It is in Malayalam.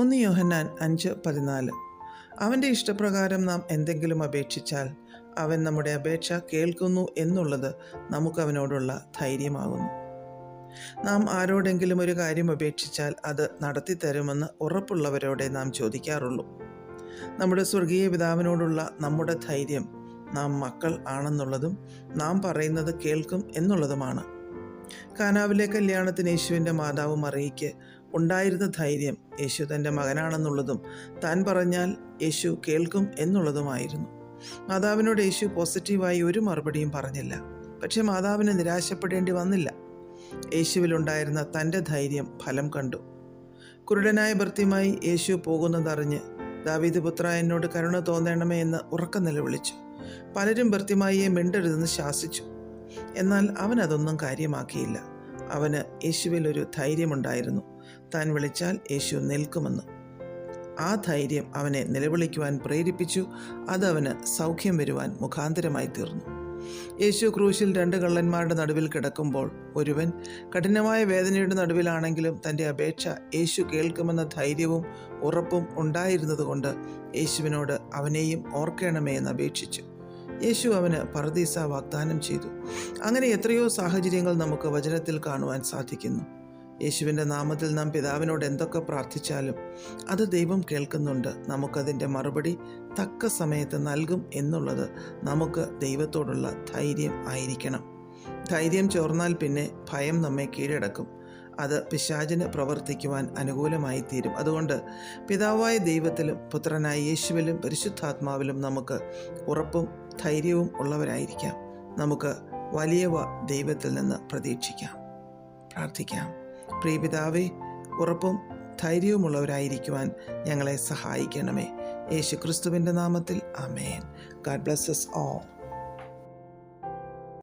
ഒന്ന് യോഹന്നാൻ അഞ്ച് പതിനാല്. അവന്റെ ഇഷ്ടപ്രകാരം നാം എന്തെങ്കിലും അപേക്ഷിച്ചാൽ അവൻ നമ്മുടെ അപേക്ഷ കേൾക്കുന്നു എന്നുള്ളത് നമുക്കവനോടുള്ള ധൈര്യമാകുന്നു. നാം ആരോടെങ്കിലും ഒരു കാര്യം അപേക്ഷിച്ചാൽ അത് നടത്തിത്തരുമെന്ന് ഉറപ്പുള്ളവരോടെ നാം ചോദിക്കാറുള്ളൂ. നമ്മുടെ സ്വർഗീയ പിതാവിനോടുള്ള നമ്മുടെ ധൈര്യം നാം മക്കൾ ആണെന്നുള്ളതും നാം പറയുന്നത് കേൾക്കും എന്നുള്ളതുമാണ്. കാനാവിലെ കല്യാണത്തിന് യേശുവിന്റെ മാതാവ് മറിയയ്ക്ക് ഉണ്ടായിരുന്ന ധൈര്യം യേശു തന്റെ മകനാണെന്നുള്ളതും താൻ പറഞ്ഞാൽ യേശു കേൾക്കും എന്നുള്ളതുമായിരുന്നു. മാതാവിനോട് യേശു പോസിറ്റീവായി ഒരു മറുപടിയും പറഞ്ഞില്ല. പക്ഷേ മാതാവിന് നിരാശപ്പെടേണ്ടി വന്നില്ല. യേശുവിലുണ്ടായിരുന്ന തന്റെ ധൈര്യം ഫലം കണ്ടു. കുരുടനായ ഭർത്തിയുമായി യേശു പോകുന്നതറിഞ്ഞ് ദാവീദ് പുത്ര എന്നോട് കരുണ തോന്നണമേ എന്ന് ഉറക്കം നിലവിളിച്ചു. പലരും ഭർത്തിമായിയെ മിണ്ടരുതെന്ന് ശാസിച്ചു. എന്നാൽ അവൻ അതൊന്നും കാര്യമാക്കിയില്ല. അവന് യേശുവിൽ ഒരു ധൈര്യമുണ്ടായിരുന്നു. താൻ വിളിച്ചാൽ യേശു നിൽക്കുമെന്ന്. ആ ധൈര്യം അവനെ നിലവിളിക്കുവാൻ പ്രേരിപ്പിച്ചു. അതവന് സൗഖ്യം വരുവാൻ മുഖാന്തരമായി തീർന്നു. യേശു ക്രൂശിൽ രണ്ട് കള്ളന്മാരുടെ നടുവിൽ കിടക്കുമ്പോൾ ഒരുവൻ കഠിനമായ വേദനയുടെ നടുവിലാണെങ്കിലും തന്റെ അപേക്ഷ യേശു കേൾക്കുമെന്ന ധൈര്യവും ഉറപ്പും ഉണ്ടായിരുന്നതുകൊണ്ട് യേശുവിനോട് അവനെയും ഓർക്കണമേ എന്ന് അപേക്ഷിച്ചു. യേശു അവന് പറദീസ വാഗ്ദാനം ചെയ്തു. അങ്ങനെ എത്രയോ സാഹചര്യങ്ങൾ നമുക്ക് വചനത്തിൽ കാണുവാൻ സാധിക്കുന്നു. യേശുവിന്റെ നാമത്തിൽ നാം പിതാവിനോട് എന്തൊക്കെ പ്രാർത്ഥിച്ചാലും അത് ദൈവം കേൾക്കുന്നുണ്ട്. നമുക്കതിന്റെ മറുപടി തക്ക സമയത്ത് നൽകും എന്നുള്ളത് നമുക്ക് ദൈവത്തോടുള്ള ധൈര്യം ആയിരിക്കണം. ധൈര്യം ചോർന്നാൽ പിന്നെ ഭയം നമ്മെ കീഴടക്കും. അത് പിശാചിന് പ്രവർത്തിക്കുവാൻ അനുകൂലമായി തീരും അതുകൊണ്ട് പിതാവായ ദൈവത്തിലും പുത്രനായ യേശുവിലും പരിശുദ്ധാത്മാവിലും നമുക്ക് ഉറപ്പും ധൈര്യവും ഉള്ളവരായിരിക്കാം. നമുക്ക് വലിയവ ദൈവത്തിൽ നിന്ന് പ്രതീക്ഷിക്കാം പ്രാർത്ഥിക്കാം. പ്രിയപിതാവേ ഉറപ്പും ധൈര്യവുമുള്ളവരായിരിക്കുവാൻ ഞങ്ങളെ സഹായിക്കണമേ. യേശു ക്രിസ്തുവിന്റെ നാമത്തിൽ അമേൻ ഗാഡ് ബ്ലസ്സസ് ഓൾ